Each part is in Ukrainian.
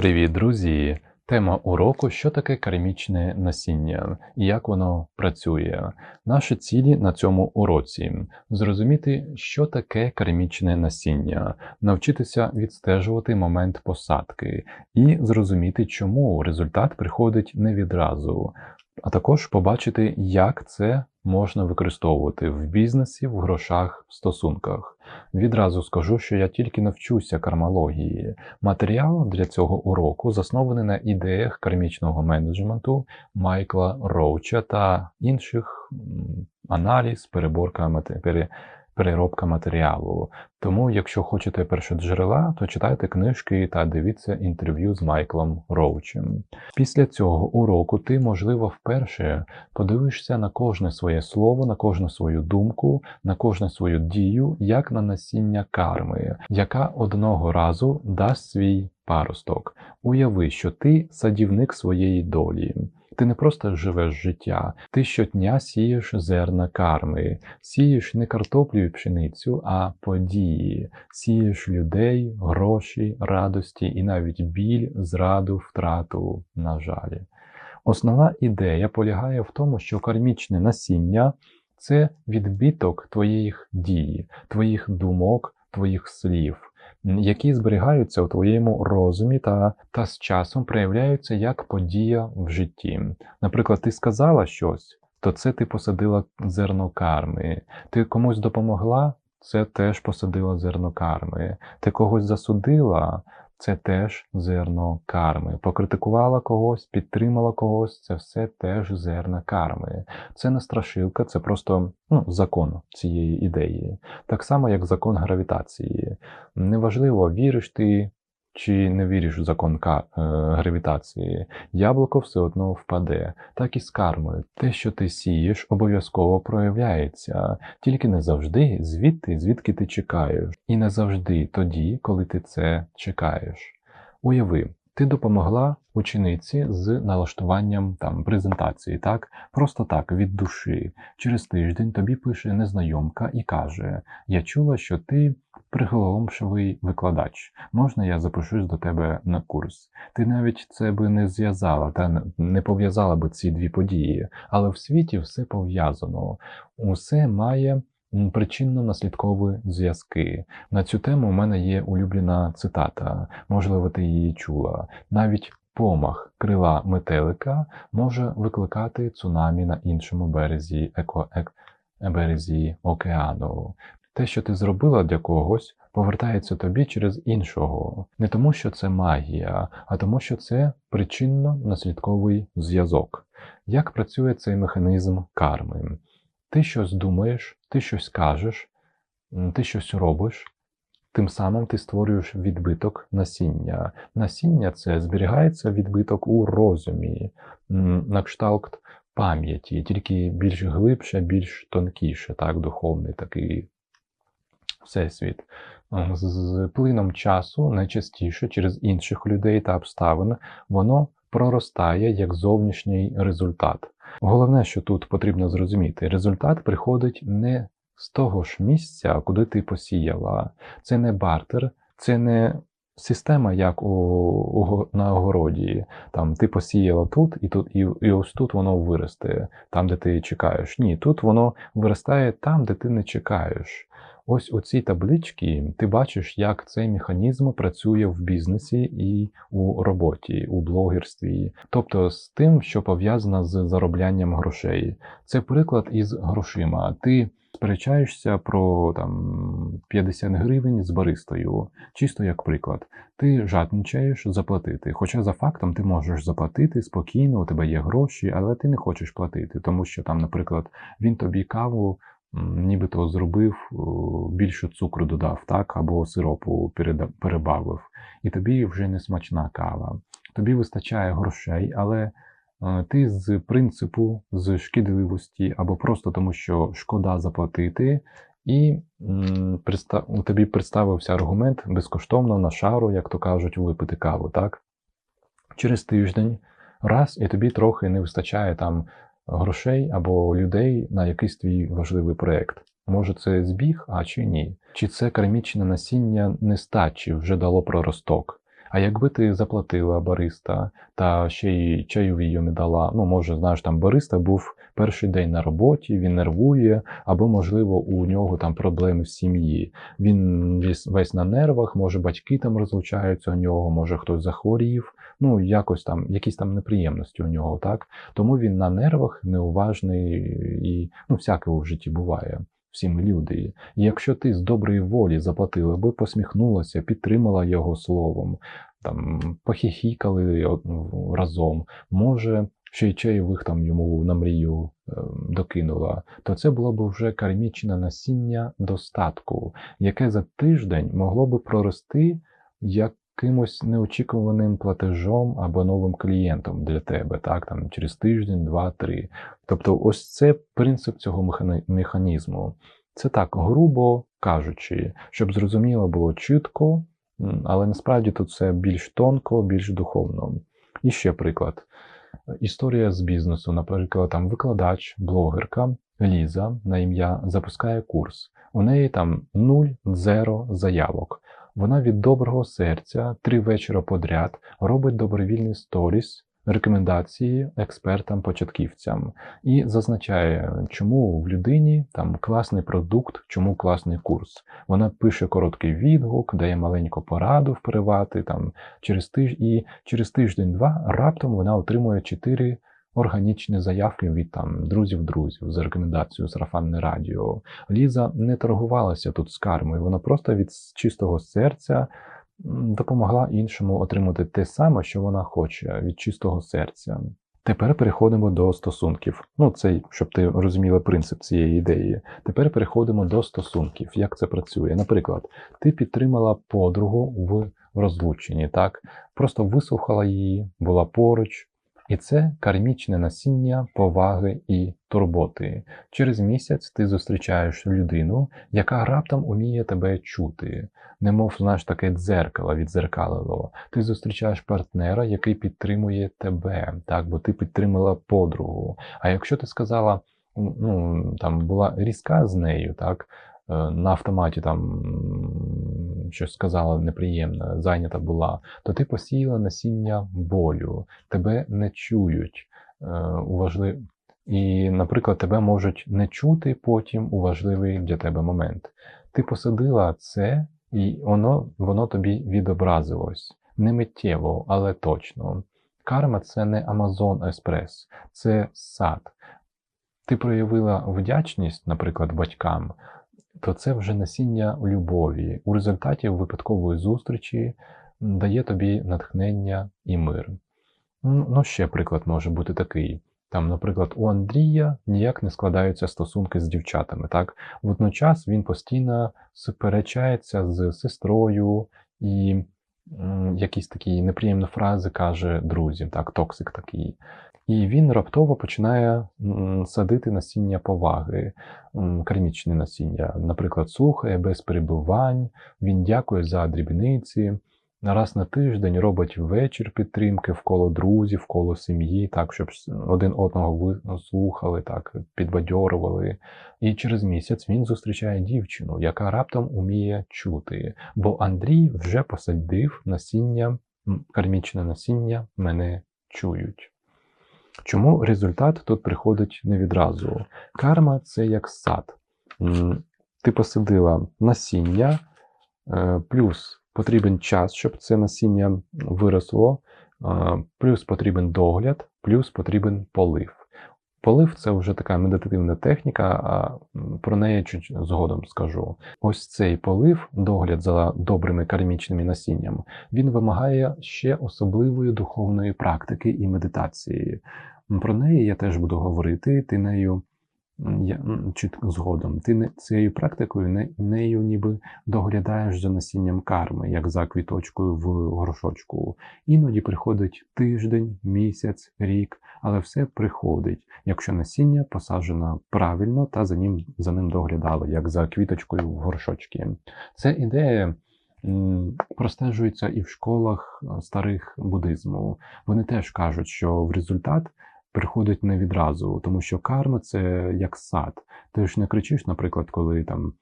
Привіт, друзі! Тема уроку що таке кармічне насіння і як воно працює. Наші цілі на цьому уроці зрозуміти, що таке кармічне насіння, навчитися відстежувати момент посадки і зрозуміти, чому результат приходить не відразу, а також побачити, як це можна використовувати в бізнесі, в грошах, в стосунках. Відразу скажу, що я тільки навчуся кармалогії. Матеріал для цього уроку заснований на ідеях кармічного менеджменту Майкла Роуча та інших аналіз, переборка пере- переробка матеріалу. Тому, якщо хочете першоджерела, то читайте книжки та дивіться інтерв'ю з Майклом Роучем. Після цього уроку ти, можливо, вперше подивишся на кожне своє слово, на кожну свою думку, на кожну свою дію, як на насіння карми, яка одного разу дасть свій паросток. Уяви, що ти садівник своєї долі. Ти не просто живеш життя, ти щодня сієш зерна карми, сієш не картоплю і пшеницю, а події, сієш людей, гроші, радості і навіть біль, зраду, втрату, на жаль. Основна ідея полягає в тому, що кармічне насіння це відбиток твоїх дій, твоїх думок, твоїх слів, які зберігаються у твоєму розумі та, та з часом проявляються як подія в житті. Наприклад, ти сказала щось, то це ти посадила зерно карми. Ти комусь допомогла, це теж посадила зерно карми. Ти когось засудила, це теж зерно карми. Покритикувала когось, підтримала когось, це все теж зерна карми. Це не страшилка, це просто ну, закон цієї ідеї. Так само, як закон гравітації. Неважливо, віриш ти чи не віриш у закон е, гравітації, яблуко все одно впаде, так і з кармою. Те, що ти сієш, обов'язково проявляється, тільки не завжди звідти, звідки ти чекаєш, і не завжди тоді, коли ти це чекаєш. Уяви, ти допомогла учениці з налаштуванням там презентації, так? Просто так, від душі. Через тиждень тобі пише незнайомка і каже: Я чула, що ти приголомшивий викладач. Можна я запишусь до тебе на курс? Ти навіть це би не зв'язала та не- пов'язала би ці дві події, але в світі все пов'язано. Усе має причинно-наслідкові зв'язки. На цю тему у мене є улюблена цитата, можливо, ти її чула. Навіть помах крила метелика може викликати цунамі на іншому березі, еко березі океану. Те, що ти зробила для когось, повертається тобі через іншого. Не тому, що це магія, а тому, що це причинно-наслідковий зв'язок. Як працює цей механізм карми? Ти щось думаєш, ти щось кажеш, ти щось робиш, тим самим ти створюєш відбиток насіння. Насіння це зберігається відбиток у розумі, на кшталт пам'яті, тільки більш глибше, більш тонкіше, так, духовний такий всесвіт. З плином часу найчастіше через інших людей та обставин воно проростає як зовнішній результат. Головне, що тут потрібно зрозуміти, результат приходить не з того ж місця, куди ти посіяла. Це не бартер, це не система, як у, у на огороді. Там ти посіяла тут, і тут, і, і ось тут воно виросте, там, де ти чекаєш. Ні, тут воно виростає там, де ти не чекаєш. Ось у цій табличці ти бачиш, як цей механізм працює в бізнесі і у роботі, у блогерстві, тобто з тим, що пов'язано з зароблянням грошей. Це приклад із грошима. Ти сперечаєшся про там 50 гривень з баристою, чисто як приклад. Ти жадничаєш заплатити. Хоча за фактом ти можеш заплатити спокійно, у тебе є гроші, але ти не хочеш платити, тому що там, наприклад, він тобі каву нібито зробив, о, більше цукру додав, так, або сиропу перебавив, і тобі вже не смачна кава. Тобі вистачає грошей, але е, ти з принципу, з шкідливості, або просто тому, що шкода заплатити, і тобі представився аргумент безкоштовно на шару, як то кажуть, випити каву, так? Через тиждень раз, і тобі трохи не вистачає там грошей або людей на якийсь твій важливий проєкт. Може, це збіг, а чи ні? Чи це кармічне насіння нестачі вже дало проросток? А якби ти заплатила бариста та ще й чайовію дала, ну може, знаєш, там бариста був перший день на роботі, він нервує, або, можливо, у нього там проблеми в сім'ї. Він весь на нервах, може батьки там розлучаються у нього, може хтось захворів, ну якось там, якісь там неприємності у нього, так? Тому він на нервах неуважний і ну, всяке в житті буває. Всі ми люди. І якщо ти з доброї волі заплатила би, посміхнулася, підтримала його словом, там похихікали разом, може, ще й чайових там йому на мрію е, докинула, то це було б вже кармічне насіння достатку, яке за тиждень могло би прорости якимось неочікуваним платежом або новим клієнтом для тебе, так, там через тиждень, два, три. Тобто, ось це принцип цього механізму. Це так, грубо кажучи, щоб зрозуміло було чітко, але насправді тут це більш тонко, більш духовно. І ще приклад. Історія з бізнесу, наприклад, там викладач, блогерка Ліза на ім'я запускає курс. У неї там 0-0 заявок. Вона від доброго серця три вечора подряд робить добровільний сторіс рекомендації експертам-початківцям і зазначає, чому в людині там класний продукт, чому класний курс. Вона пише короткий відгук, дає маленьку пораду в привати, там через тиж... і через тиждень-два раптом вона отримує 4 Органічні заявки від там друзів-друзів за рекомендацією сарафанне радіо. Ліза не торгувалася тут з кармою, вона просто від чистого серця допомогла іншому отримати те саме, що вона хоче від чистого серця. Тепер переходимо до стосунків. Ну, це щоб ти розуміла принцип цієї ідеї. Тепер переходимо до стосунків. Як це працює? Наприклад, ти підтримала подругу в розлученні, так? Просто вислухала її, була поруч, і це кармічне насіння поваги і турботи. Через місяць ти зустрічаєш людину, яка раптом уміє тебе чути, немов знаєш таке дзеркало відзеркалило. Ти зустрічаєш партнера, який підтримує тебе, так, бо ти підтримала подругу. А якщо ти сказала, ну там була різка з нею, так. Е, на автоматі там щось сказала неприємне, зайнята була, то ти посіяла насіння болю, тебе не чують е, у важлив... І, наприклад, тебе можуть не чути потім у важливий для тебе момент. Ти посадила це, і воно воно тобі відобразилось. Не миттєво, але точно. Карма це не Amazon Еспрес, це сад. Ти проявила вдячність, наприклад, батькам то це вже насіння любові. У результаті випадкової зустрічі дає тобі натхнення і мир. Ну, ще приклад може бути такий. Там, наприклад, у Андрія ніяк не складаються стосунки з дівчатами. так? Водночас він постійно сперечається з сестрою і якісь такі неприємні фрази каже друзям, так, токсик такий. І він раптово починає садити насіння поваги, кармічне насіння. Наприклад, слухає без перебувань, він дякує за дрібниці. Раз на тиждень робить вечір підтримки вколо друзів, вколо сім'ї, так, щоб один одного слухали, так, підбадьорували. І через місяць він зустрічає дівчину, яка раптом уміє чути. Бо Андрій вже посадив насіння, кармічне насіння мене чують. Чому результат тут приходить не відразу? Карма це як сад. Ти посадила насіння, е, плюс потрібен час, щоб це насіння виросло, плюс потрібен догляд, плюс потрібен полив. Полив це вже така медитативна техніка, а про неї чуть згодом скажу. Ось цей полив, догляд за добрими кармічними насіннями, він вимагає ще особливої духовної практики і медитації. Про неї я теж буду говорити, ти нею я, чітко згодом. Ти не, цією практикою не, нею ніби доглядаєш за насінням карми, як за квіточкою в горшочку. Іноді приходить тиждень, місяць, рік, але все приходить, якщо насіння посаджено правильно та за ним за ним доглядали, як за квіточкою в горшочці. Це ідея. Простежується і в школах старих буддизму. Вони теж кажуть, що в результат приходить не відразу, тому що карма це як сад. Ти ж не кричиш, наприклад, коли там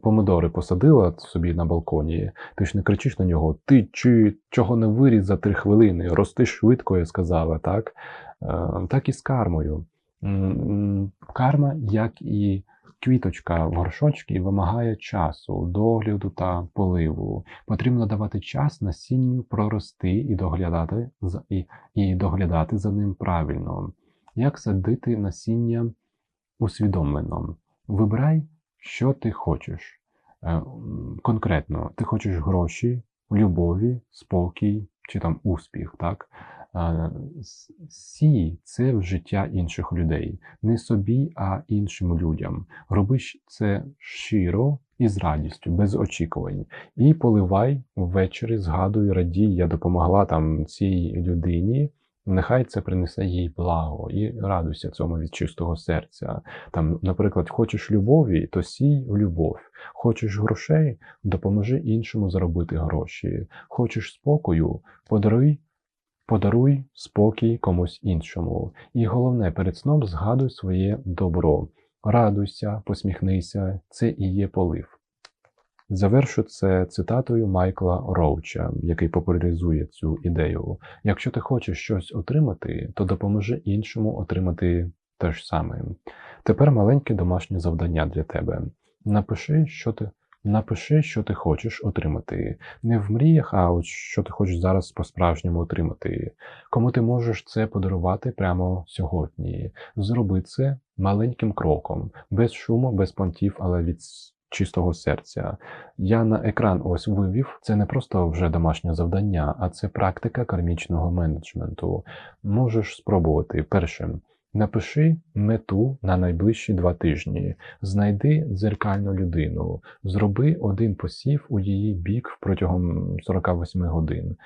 помидори посадила собі на балконі, ти ж не кричиш на нього, ти чи чого не виріс за три хвилини, рости швидко, я сказала, так? Е, Так і з кармою. Карма, як і квіточка в горшочці, вимагає часу, догляду та поливу. Потрібно давати час насінню прорости і доглядати і, і доглядати за ним правильно. Як садити насіння усвідомлено? Вибирай, що ти хочеш. Е, Конкретно, ти хочеш гроші, любові, спокій чи там успіх, так? Сій це в життя інших людей, не собі, а іншим людям. Роби це щиро і з радістю, без очікувань. І поливай ввечері, згадуй, радій, я допомогла там цій людині. Нехай це принесе їй благо і радуйся цьому від чистого серця. Там, наприклад, хочеш любові, то сій любов. Хочеш грошей, допоможи іншому заробити гроші. Хочеш спокою, подаруй, подаруй спокій комусь іншому. І головне, перед сном згадуй своє добро. Радуйся, посміхнися, це і є полив. Завершу це цитатою Майкла Роуча, який популяризує цю ідею. Якщо ти хочеш щось отримати, то допоможи іншому отримати те ж саме. Тепер маленьке домашнє завдання для тебе. Напиши, що ти. Напиши, що ти хочеш отримати. Не в мріях, а от що ти хочеш зараз по-справжньому отримати. Кому ти можеш це подарувати прямо сьогодні. Зроби це маленьким кроком, без шуму, без понтів, але від чистого серця. Я на екран ось вивів. Це не просто вже домашнє завдання, а це практика кармічного менеджменту. Можеш спробувати. Перше, напиши мету на найближчі два тижні. Знайди дзеркальну людину, зроби один посів у її бік протягом 48 годин,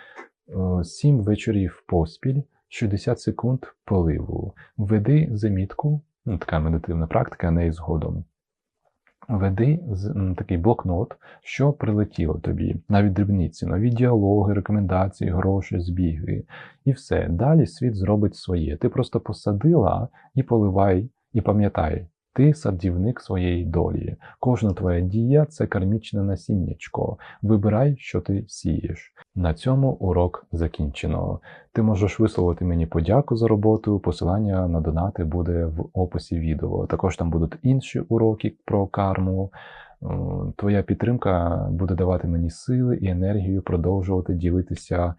Е, сім вечорів поспіль, 60 секунд поливу. Веди замітку, ну, така медитивна практика, не і згодом. Веди такий блокнот, що прилетіло тобі, навіть дрібниці, нові діалоги, рекомендації, гроші, збіги. І все. Далі світ зробить своє. Ти просто посадила і поливай, і пам'ятай, ти садівник своєї долі. Кожна твоя дія це кармічне насіннячко. Вибирай, що ти сієш. На цьому урок закінчено. Ти можеш висловити мені подяку за роботу. Посилання на донати буде в описі відео. Також там будуть інші уроки про карму. Е, Твоя підтримка буде давати мені сили і енергію продовжувати ділитися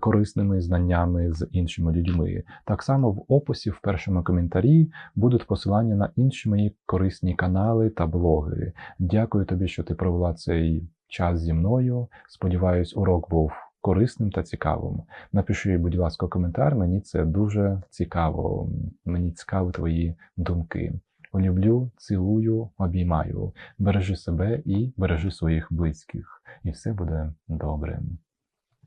корисними знаннями з іншими людьми. Так само в описі в першому коментарі будуть посилання на інші мої корисні канали та блоги. Дякую тобі, що ти провела цей час зі мною. Сподіваюсь, урок був корисним та цікавим. Напиши, будь ласка, коментар, мені це дуже цікаво. Мені цікаві твої думки. Люблю, цілую, обіймаю. Бережи себе і бережи своїх близьких, і все буде добре.